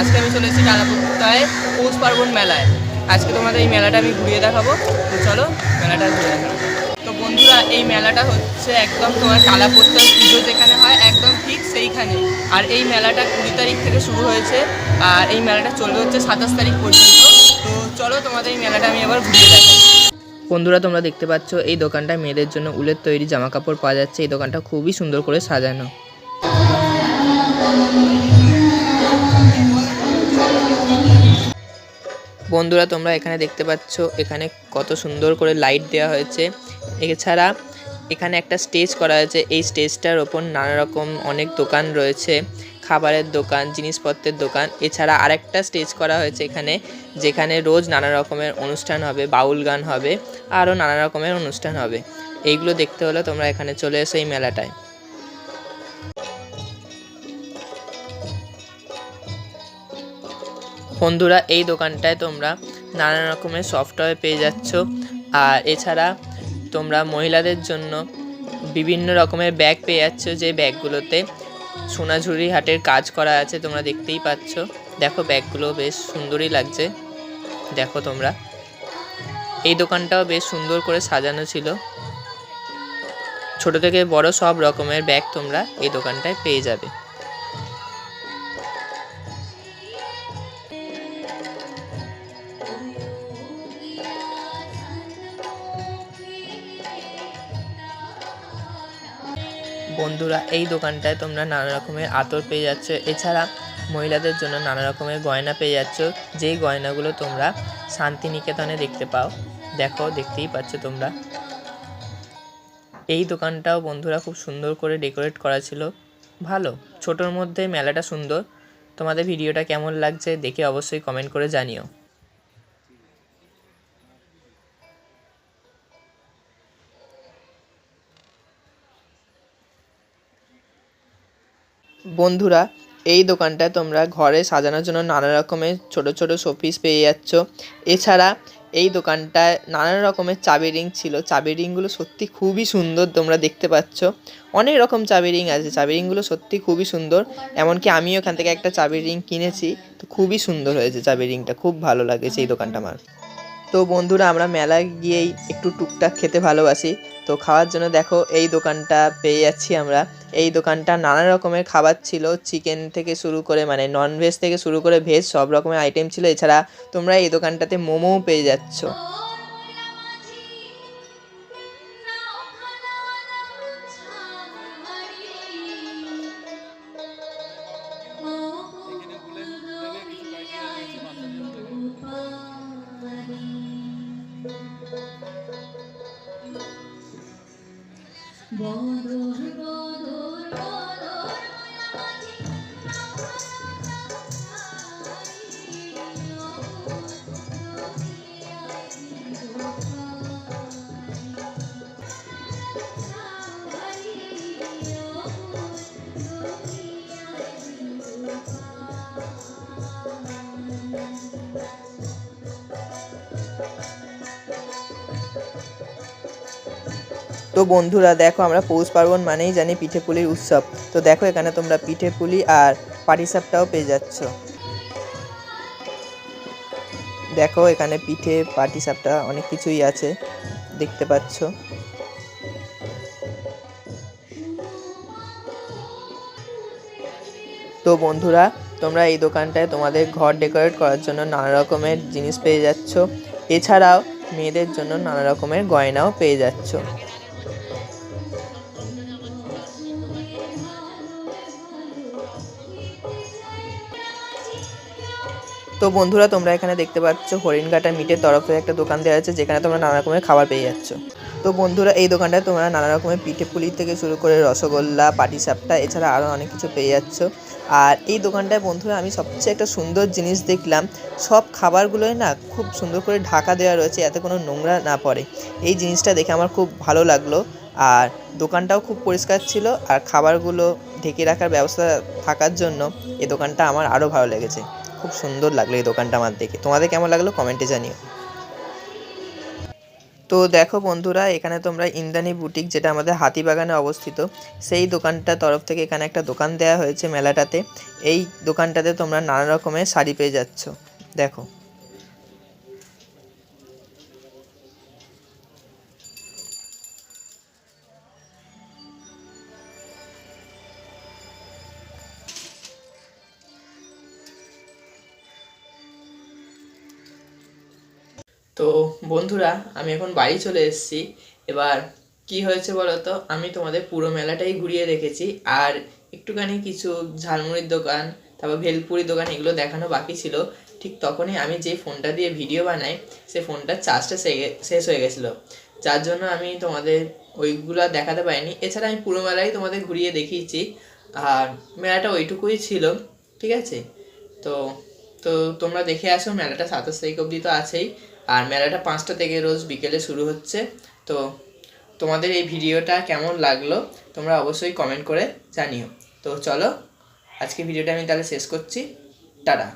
আজকে আমি চলে এসেছি ডালাপুরতায় পৌষ পার্বণ মেলায়। আজকে তোমাদের এই মেলাটা আমি ঘুরিয়ে দেখাবো। তো চলো, মেলাটা ঘুরে দেখাবো তো বন্ধুরা, এই মেলাটা হচ্ছে একদম তোমার কালাপত্তার পুজো যেখানে হয়, একদম ঠিক সেইখানে। আর এই মেলাটা কুড়ি তারিখ থেকে শুরু হয়েছে, আর এই মেলাটা চলবে হচ্ছে সাতাশ তারিখ পর্যন্ত। তো চলো, তোমাদের এই মেলাটা আমি এবার ঘুরিয়ে দেখাই। বন্ধুরা, তোমরা দেখতে পাচ্ছ, এই দোকানটা মেয়েদের জন্য উলের তৈরি জামা কাপড় পাওয়া যাচ্ছে। এই দোকানটা খুবই সুন্দর করে সাজানো। বন্ধুরা, তোমরা এখানে দেখতে পাচ্ছ এখানে কত সুন্দর করে লাইট দেওয়া হয়েছে। এছাড়া এখানে একটা স্টেজ করা হয়েছে। এই স্টেজটার ওপর নানা রকম অনেক দোকান রয়েছে। খাবারের দোকান, জিনিসপত্রের দোকান। এছাড়া আরেকটা স্টেজ করা হয়েছে এখানে, যেখানে রোজ নানা রকমের অনুষ্ঠান হবে, বাউল গান হবে, আরও নানা রকমের অনুষ্ঠান হবে। এইগুলো দেখতে হলে তোমরা এখানে চলে এসো এই মেলাটায়। বন্ধুরা, এই দোকানটায় তোমরা নানা রকমের সফটওয়্যার পেয়ে যাচ্ছ। আর এছাড়া তোমরা মহিলাদের জন্য বিভিন্ন রকমের ব্যাগ পেয়ে যাচ্ছ, যে ব্যাগগুলোতে সোনাঝুরি হাটের কাজ করা আছে, তোমরা দেখতেই পাচ্ছ। দেখো ব্যাগগুলো বেশ সুন্দরই লাগছে। দেখো তোমরা। এই দোকানটাও বেশ সুন্দর করে সাজানো ছিল। ছোট থেকে বড় সব রকমের ব্যাগ তোমরা এই দোকানটায় পেয়ে যাবে। বন্ধুরা, এই দোকানটায় তোমরা নানা রকমের আতর পেয়ে যাচ্ছ। এছাড়া মহিলাদের জন্য নানা রকমের গয়না পেয়ে যাচ্ছ। যেই গয়নাগুলো তোমরা শান্তিনিকেতনে দেখতে পাও, দেখো, দেখতেই পাচ্ছ তোমরা। এই দোকানটাও বন্ধুরা খুব সুন্দর করে ডেকোরেট করা ছিল। ভালো, ছোটোর মধ্যে মেলাটা সুন্দর। তোমাদের ভিডিওটা কেমন লাগছে দেখে অবশ্যই কমেন্ট করে জানিও। বন্ধুরা, এই দোকানটায় তোমরা ঘরে সাজানোর জন্য নানা রকমের ছোট ছোট শোপিস পেয়ে যাচ্ছ। এছাড়া এই দোকানটায় নানা রকমের চাবি রিং ছিল। চাবি রিংগুলো সত্যি খুবই সুন্দর তোমরা দেখতে পাচ্ছ। অনেক রকম চাবি রিং আছে। চাবি রিংগুলো সত্যি খুবই সুন্দর। এমনকি আমিও এখান থেকে একটা চাবি রিং কিনেছি। তো খুবই সুন্দর হয়েছে চাবি রিংটা। খুব ভালো লাগেছে এই দোকানটা আমার। তো বন্ধুরা, আমরা মেলায় গিয়েই একটু টুকটাক খেতে ভালোবাসি। তো খাওয়ার জন্য দেখো, এই দোকানটা পেয়ে যাচ্ছি আমরা। এই দোকানটা নানা রকমের খাবার ছিল চিকেন থেকে শুরু করে মানে ননভেজ থেকে শুরু করে ভেজ সব রকমের আইটেম ছিল। এছাড়া তোমরা এই দোকানটাতে মোমোও পেয়ে যাচ্ছ। তো বন্ধুরা, দেখো আমরা পৌষ পার্বণ মানেই জানি পিঠে পুলির উৎসব। তো দেখো এখানে তোমরা পিঠে পুলি আর পাটিসাপটাও পেয়ে যাচ্ছ। দেখো এখানে পিঠে পাটিসাপটা অনেক কিছুই আছে, দেখতে পাচ্ছ। তো বন্ধুরা, তোমরা এই দোকানটায় তোমাদের ঘর ডেকোরেট করার জন্য নানা রকমের জিনিস পেয়ে যাচ্ছ। এছাড়াও মেয়েদের জন্য নানা রকমের গয়নাও পেয়ে যাচ্ছ। তো বন্ধুরা, তোমরা এখানে দেখতে পাচ্ছ হরিণঘাটা মিটের তরফে একটা দোকান দেওয়া আছে, যেখানে তোমরা নানা রকমের খাবার পেয়ে যাচ্ছ। তো বন্ধুরা, এই দোকানটায় তোমরা নানা রকমের পিঠে পুলি থেকে শুরু করে রসগোল্লা, পাটিসাপটা, এছাড়া আরও অনেক কিছু পেয়ে যাচ্ছ। আর এই দোকানটায় বন্ধুরা, আমি সবচেয়ে একটা সুন্দর জিনিস দেখলাম, সব খাবারগুলোই না খুব সুন্দর করে ঢাকা দেওয়া রয়েছে যাতে কোনো নোংরা না পড়ে। এই জিনিসটা দেখে আমার খুব ভালো লাগল। আর দোকানটাও খুব পরিষ্কার ছিল, আর খাবারগুলো ঢেকে রাখার ব্যবস্থা থাকার জন্য এই দোকানটা আমার আরও ভালো লেগেছে। খুব সুন্দর লাগল এই দোকানটা আমার দেখে। তোমাদের কেমন লাগল কমেন্টে জানিও। তো দেখো বন্ধুরা, এখানে তোমরা ইন্দ্রাণী বুটিক যেটা আমাদের হাতিবাগানে অবস্থিত, সেই দোকানটার তরফ থেকে এখানে একটা দোকান দেওয়া হয়েছে মেলাটাতে। এই দোকানটাতে তোমরা নানা রকমের শাড়ি পেয়ে যাচ্ছ। দেখো। তো বন্ধুরা, আমি এখন বাড়ি চলে এসেছি। এবার কি হয়েছে বলো তো আমি তোমাদের পুরো মেলাটাই ঘুরিয়ে রেখেছি আর একটুখানি কিছু ঝালমুড়ির দোকান, তারপর ভেলপুরি দোকান এগুলো দেখানো বাকি ছিল। ঠিক তখনই আমি যে ফোনটা দিয়ে ভিডিও বানাই, সে ফোনটার চার্জটা শেষ হয়ে গেছিল। যার জন্য আমি তোমাদের ওইগুলো দেখাতে পারিনি। এছাড়া আমি পুরো মেলাই তোমাদের ঘুরিয়ে দেখিয়েছি। আর মেলাটা ওইটুকুই ছিল, ঠিক আছে? তো তো তোমরা দেখে আসো, মেলাটা সাতাশ তারিখ অবধি তো আছেই। আর মেলাটা পাঁচটা থেকে রোজ বিকেলে শুরু হচ্ছে। তো তোমাদের এই ভিডিওটা কেমন লাগল তোমরা অবশ্যই কমেন্ট করে জানিও। তো চলো, আজকে ভিডিওটা আমি তাহলে শেষ করছি। টাটা।